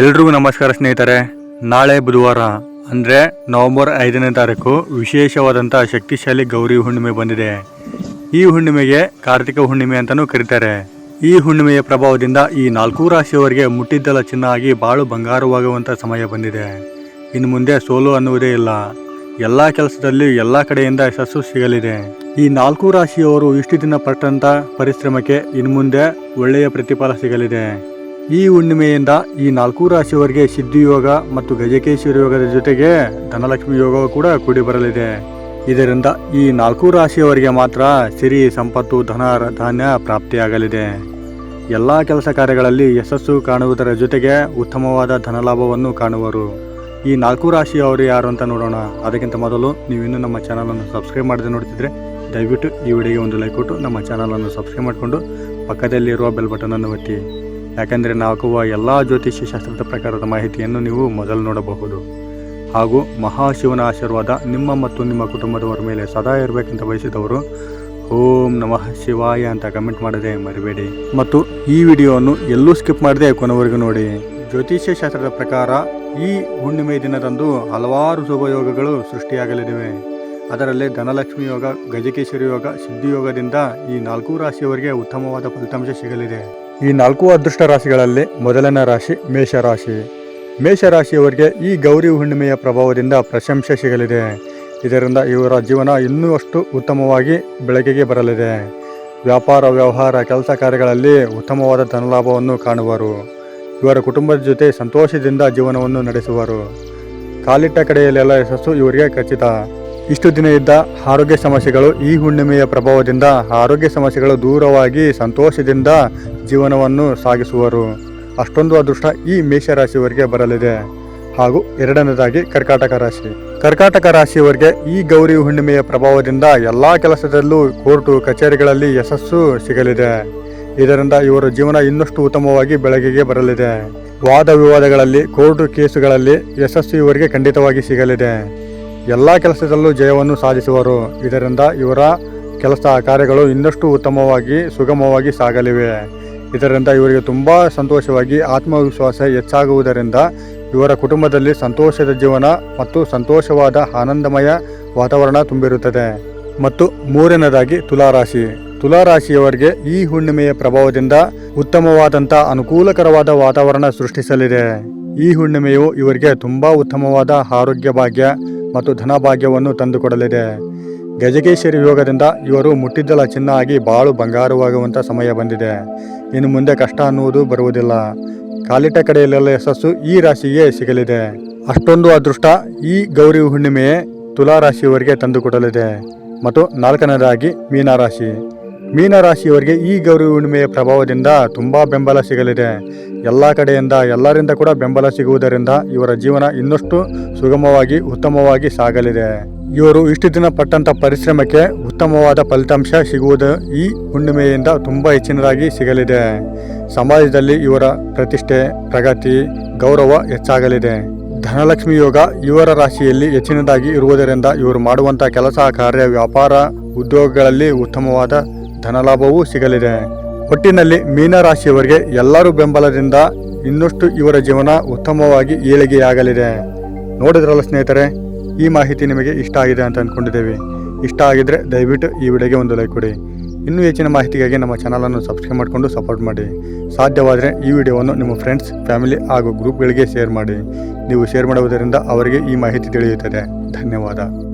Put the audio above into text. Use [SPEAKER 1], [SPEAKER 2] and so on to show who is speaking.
[SPEAKER 1] ಎಲ್ರಿಗೂ ನಮಸ್ಕಾರ ಸ್ನೇಹಿತರೆ. ನಾಳೆ ಬುಧವಾರ, ಅಂದರೆ ನವೆಂಬರ್ ಐದನೇ ತಾರೀಕು ವಿಶೇಷವಾದಂಥ ಶಕ್ತಿಶಾಲಿ ಗೌರಿ ಹುಣ್ಣಿಮೆ ಬಂದಿದೆ. ಈ ಹುಣ್ಣಿಮೆಗೆ ಕಾರ್ತಿಕ ಹುಣ್ಣಿಮೆ ಅಂತಲೂ ಕರೀತಾರೆ. ಈ ಹುಣ್ಣಿಮೆಯ ಪ್ರಭಾವದಿಂದ ಈ ನಾಲ್ಕು ರಾಶಿಯವರಿಗೆ ಮುಟ್ಟಿದ್ದಲ ಚಿನ್ನ ಆಗಿ ಬಾಳು ಬಂಗಾರವಾಗುವಂಥ ಸಮಯ ಬಂದಿದೆ. ಇನ್ನು ಮುಂದೆ ಸೋಲು ಅನ್ನುವುದೇ ಇಲ್ಲ. ಎಲ್ಲ ಕೆಲಸದಲ್ಲಿ ಎಲ್ಲ ಕಡೆಯಿಂದ ಯಶಸ್ಸು ಸಿಗಲಿದೆ. ಈ ನಾಲ್ಕು ರಾಶಿಯವರು ಇಷ್ಟು ದಿನ ಪಟ್ಟಂಥ ಪರಿಶ್ರಮಕ್ಕೆ ಇನ್ನು ಮುಂದೆ ಒಳ್ಳೆಯ ಪ್ರತಿಫಲ ಸಿಗಲಿದೆ. ಈ ಹುಣ್ಣಿಮೆಯಿಂದ ಈ ನಾಲ್ಕು ರಾಶಿಯವರಿಗೆ ಸಿದ್ಧಿಯೋಗ ಮತ್ತು ಗಜಕೇಶ್ವರಿ ಯೋಗದ ಜೊತೆಗೆ ಧನಲಕ್ಷ್ಮಿ ಯೋಗವು ಕೂಡ ಕೂಡಿ ಬರಲಿದೆ. ಇದರಿಂದ ಈ ನಾಲ್ಕು ರಾಶಿಯವರಿಗೆ ಮಾತ್ರ ಸಿರಿ, ಸಂಪತ್ತು, ಧನ, ಧಾನ್ಯ ಪ್ರಾಪ್ತಿಯಾಗಲಿದೆ. ಎಲ್ಲ ಕೆಲಸ ಕಾರ್ಯಗಳಲ್ಲಿ ಯಶಸ್ಸು ಕಾಣುವುದರ ಜೊತೆಗೆ ಉತ್ತಮವಾದ ಧನಲಾಭವನ್ನು ಕಾಣುವರು. ಈ ನಾಲ್ಕು ರಾಶಿಯವರು ಯಾರು ಅಂತ ನೋಡೋಣ. ಅದಕ್ಕಿಂತ ಮೊದಲು ನೀವು ಇನ್ನೂ ನಮ್ಮ ಚಾನಲನ್ನು ಸಬ್ಸ್ಕ್ರೈಬ್ ಮಾಡದೆ ನೋಡ್ತಿದ್ರೆ ದಯವಿಟ್ಟು ಈ ವಿಡಿಯೋಗೆ ಒಂದು ಲೈಕ್ ಕೊಟ್ಟು ನಮ್ಮ ಚಾನಲನ್ನು ಸಬ್ಸ್ಕ್ರೈಬ್ ಮಾಡಿಕೊಂಡು ಪಕ್ಕದಲ್ಲಿರುವ ಬೆಲ್ ಬಟನನ್ನು ಒತ್ತಿ. ಯಾಕೆಂದರೆ ನಾವು ಎಲ್ಲ ಜ್ಯೋತಿಷ್ಯ ಶಾಸ್ತ್ರದ ಪ್ರಕಾರದ ಮಾಹಿತಿಯನ್ನು ನೀವು ಮೊದಲು ನೋಡಬಹುದು. ಹಾಗೂ ಮಹಾಶಿವನ ಆಶೀರ್ವಾದ ನಿಮ್ಮ ಮತ್ತು ನಿಮ್ಮ ಕುಟುಂಬದವರ ಮೇಲೆ ಸದಾ ಇರಬೇಕಂತ ಬಯಸಿದವರು, ಓಂ ನಮಃ ಶಿವಾಯ ಅಂತ ಕಮೆಂಟ್ ಮಾಡದೆ ಮರಿಬೇಡಿ. ಮತ್ತು ಈ ವಿಡಿಯೋವನ್ನು ಎಲ್ಲೂ ಸ್ಕಿಪ್ ಮಾಡದೆ ಕೊನೆವರೆಗೂ ನೋಡಿ. ಜ್ಯೋತಿಷ್ಯ ಶಾಸ್ತ್ರದ ಪ್ರಕಾರ ಈ ಹುಣ್ಣಿಮೆ ದಿನದಂದು ಹಲವಾರು ಶುಭಯೋಗಗಳು ಸೃಷ್ಟಿಯಾಗಲಿವೆ ಅದರಲ್ಲಿ ಧನಲಕ್ಷ್ಮಿ ಯೋಗ ಗಜಕೇಶ್ವರಿ ಯೋಗ ಸಿದ್ಧಿಯೋಗದಿಂದ ಈ ನಾಲ್ಕು ರಾಶಿಯವರಿಗೆ ಉತ್ತಮವಾದ ಫಲಿತಾಂಶ ಸಿಗಲಿದೆ. ಈ ನಾಲ್ಕು ಅದೃಷ್ಟ ರಾಶಿಗಳಲ್ಲಿ ಮೊದಲನೇ ರಾಶಿ ಮೇಷರಾಶಿ. ಮೇಷರಾಶಿಯವರಿಗೆ ಈ ಗೌರಿ ಹುಣ್ಣಿಮೆಯ ಪ್ರಭಾವದಿಂದ ಪ್ರಶಂಸೆ ಸಿಗಲಿದೆ. ಇದರಿಂದ ಇವರ ಜೀವನ ಇನ್ನೂ ಅಷ್ಟು ಉತ್ತಮವಾಗಿ ಬೆಳಕಿಗೆ ಬರಲಿದೆ. ವ್ಯಾಪಾರ, ವ್ಯವಹಾರ, ಕೆಲಸ ಕಾರ್ಯಗಳಲ್ಲಿ ಉತ್ತಮವಾದ ಧನಲಾಭವನ್ನು ಕಾಣುವರು. ಇವರ ಕುಟುಂಬದ ಜೊತೆ ಸಂತೋಷದಿಂದ ಜೀವನವನ್ನು ನಡೆಸುವರು. ಕಾಲಿಟ್ಟ ಕಡೆಯಲ್ಲೆಲ್ಲ ಯಶಸ್ಸು ಇವರಿಗೆ ಖಚಿತ. ಇಷ್ಟು ದಿನ ಇದ್ದ ಆರೋಗ್ಯ ಸಮಸ್ಯೆಗಳು ಈ ಹುಣ್ಣಿಮೆಯ ಪ್ರಭಾವದಿಂದ ಆರೋಗ್ಯ ಸಮಸ್ಯೆಗಳು ದೂರವಾಗಿ ಸಂತೋಷದಿಂದ ಜೀವನವನ್ನು ಸಾಗಿಸುವರು. ಅಷ್ಟೊಂದು ಅದೃಷ್ಟ ಈ ಮೇಷರಾಶಿಯವರಿಗೆ ಬರಲಿದೆ. ಹಾಗೂ ಎರಡನೇದಾಗಿ ಕರ್ಕಾಟಕ ರಾಶಿ. ಕರ್ಕಾಟಕ ರಾಶಿಯವರಿಗೆ ಈ ಗೌರಿ ಹುಣ್ಣಿಮೆಯ ಪ್ರಭಾವದಿಂದ ಎಲ್ಲ ಕೆಲಸದಲ್ಲೂ ಕೋರ್ಟು, ಕಚೇರಿಗಳಲ್ಲಿ ಯಶಸ್ಸು ಸಿಗಲಿದೆ. ಇದರಿಂದ ಇವರ ಜೀವನ ಇನ್ನಷ್ಟು ಉತ್ತಮವಾಗಿ ಬೆಳಕಿಗೆ ಬರಲಿದೆ. ವಾದ ವಿವಾದಗಳಲ್ಲಿ, ಕೋರ್ಟು ಕೇಸುಗಳಲ್ಲಿ ಯಶಸ್ಸು ಇವರಿಗೆ ಖಂಡಿತವಾಗಿ ಸಿಗಲಿದೆ. ಎಲ್ಲ ಕೆಲಸದಲ್ಲೂ ಜಯವನ್ನು ಸಾಧಿಸುವರು. ಇದರಿಂದ ಇವರ ಕೆಲಸ ಕಾರ್ಯಗಳು ಇನ್ನಷ್ಟು ಉತ್ತಮವಾಗಿ, ಸುಗಮವಾಗಿ ಸಾಗಲಿವೆ. ಇದರಿಂದ ಇವರಿಗೆ ತುಂಬ ಸಂತೋಷವಾಗಿ ಆತ್ಮವಿಶ್ವಾಸ ಹೆಚ್ಚಾಗುವುದರಿಂದ ಇವರ ಕುಟುಂಬದಲ್ಲಿ ಸಂತೋಷದ ಜೀವನ ಮತ್ತು ಸಂತೋಷವಾದ ಆನಂದಮಯ ವಾತಾವರಣ ತುಂಬಿರುತ್ತದೆ. ಮತ್ತು ಮೂರನೇದಾಗಿ ತುಲಾರಾಶಿ. ತುಲಾರಾಶಿಯವರಿಗೆ ಈ ಹುಣ್ಣಿಮೆಯ ಪ್ರಭಾವದಿಂದ ಉತ್ತಮವಾದಂಥ ಅನುಕೂಲಕರವಾದ ವಾತಾವರಣ ಸೃಷ್ಟಿಸಲಿದೆ. ಈ ಹುಣ್ಣಿಮೆಯು ಇವರಿಗೆ ತುಂಬ ಉತ್ತಮವಾದ ಆರೋಗ್ಯ ಭಾಗ್ಯ ಮತ್ತು ಧನಭಾಗ್ಯವನ್ನು ತಂದುಕೊಡಲಿದೆ. ಗಜಗೇಶ್ವರಿ ಯೋಗದಿಂದ ಇವರು ಮುಟ್ಟಿದ್ದಲ ಚಿನ್ನ ಆಗಿ ಬಾಳು ಬಂಗಾರವಾಗುವಂಥ ಸಮಯ ಬಂದಿದೆ. ಇನ್ನು ಮುಂದೆ ಕಷ್ಟ ಅನ್ನುವುದು ಬರುವುದಿಲ್ಲ. ಕಾಲಿಟ ಕಡೆಯಲ್ಲೆಲ್ಲ ಯಶಸ್ಸು ಈ ರಾಶಿಗೆ ಸಿಗಲಿದೆ. ಅಷ್ಟೊಂದು ಅದೃಷ್ಟ ಈ ಗೌರಿ ಹುಣ್ಣಿಮೆಯೇ ತುಲಾ ರಾಶಿಯವರಿಗೆ ತಂದುಕೊಡಲಿದೆ. ಮತ್ತು ನಾಲ್ಕನೇದಾಗಿ ಮೀನರಾಶಿ. ಮೀನರಾಶಿಯವರಿಗೆ ಈ ಗೌರಿ ಹುಣ್ಣಿಮೆಯ ಪ್ರಭಾವದಿಂದ ತುಂಬ ಬೆಂಬಲ ಸಿಗಲಿದೆ. ಎಲ್ಲ ಕಡೆಯಿಂದ, ಎಲ್ಲರಿಂದ ಕೂಡ ಬೆಂಬಲ ಸಿಗುವುದರಿಂದ ಇವರ ಜೀವನ ಇನ್ನಷ್ಟು ಸುಗಮವಾಗಿ, ಉತ್ತಮವಾಗಿ ಸಾಗಲಿದೆ. ಇವರು ಇಷ್ಟು ದಿನ ಪಟ್ಟಂತ ಪರಿಶ್ರಮಕ್ಕೆ ಉತ್ತಮವಾದ ಫಲಿತಾಂಶ ಸಿಗುವುದು ಈ ಹುಣ್ಣಿಮೆಯಿಂದ ತುಂಬ ಹೆಚ್ಚಿನದಾಗಿ ಸಿಗಲಿದೆ. ಸಮಾಜದಲ್ಲಿ ಇವರ ಪ್ರತಿಷ್ಠೆ, ಪ್ರಗತಿ, ಗೌರವ ಹೆಚ್ಚಾಗಲಿದೆ. ಧನಲಕ್ಷ್ಮಿ ಯೋಗ ಇವರ ರಾಶಿಯಲ್ಲಿ ಹೆಚ್ಚಿನದಾಗಿ ಇರುವುದರಿಂದ ಇವರು ಮಾಡುವಂಥ ಕೆಲಸ, ಕಾರ್ಯ, ವ್ಯಾಪಾರ, ಉದ್ಯೋಗಗಳಲ್ಲಿ ಉತ್ತಮವಾದ ಧನಲಾಭವೂ ಸಿಗಲಿದೆ. ಒಟ್ಟಿನಲ್ಲಿ ಮೀನರಾಶಿಯವರಿಗೆ ಎಲ್ಲರೂ ಬೆಂಬಲದಿಂದ ಇನ್ನಷ್ಟು ಇವರ ಜೀವನ ಉತ್ತಮವಾಗಿ ಏಳಿಗೆಯಾಗಲಿದೆ. ನೋಡಿದ್ರಲ್ಲ ಸ್ನೇಹಿತರೆ, ಈ ಮಾಹಿತಿ ನಿಮಗೆ ಇಷ್ಟ ಆಗಿದೆ ಅಂತ ಅಂದ್ಕೊಂಡಿದ್ದೇವೆ ಇಷ್ಟ ಆಗಿದ್ರೆ ದಯವಿಟ್ಟು ಈ ವಿಡಿಯೋಗೆ ಒಂದು ಲೈಕ್ ಕೊಡಿ. ಇನ್ನೂ ಹೆಚ್ಚಿನ ಮಾಹಿತಿಗಾಗಿ ನಮ್ಮ ಚಾನಲನ್ನು ಸಬ್ಸ್ಕ್ರೈಬ್ ಮಾಡಿಕೊಂಡು ಸಪೋರ್ಟ್ ಮಾಡಿ. ಸಾಧ್ಯವಾದರೆ ಈ ವಿಡಿಯೋವನ್ನು ನಿಮ್ಮ ಫ್ರೆಂಡ್ಸ್ ಫ್ಯಾಮಿಲಿ ಹಾಗೂ ಗ್ರೂಪ್ಗಳಿಗೆ ಶೇರ್ ಮಾಡಿ. ನೀವು ಶೇರ್ ಮಾಡುವುದರಿಂದ ಅವರಿಗೆ ಈ ಮಾಹಿತಿ ತಿಳಿಯುತ್ತದೆ. ಧನ್ಯವಾದ.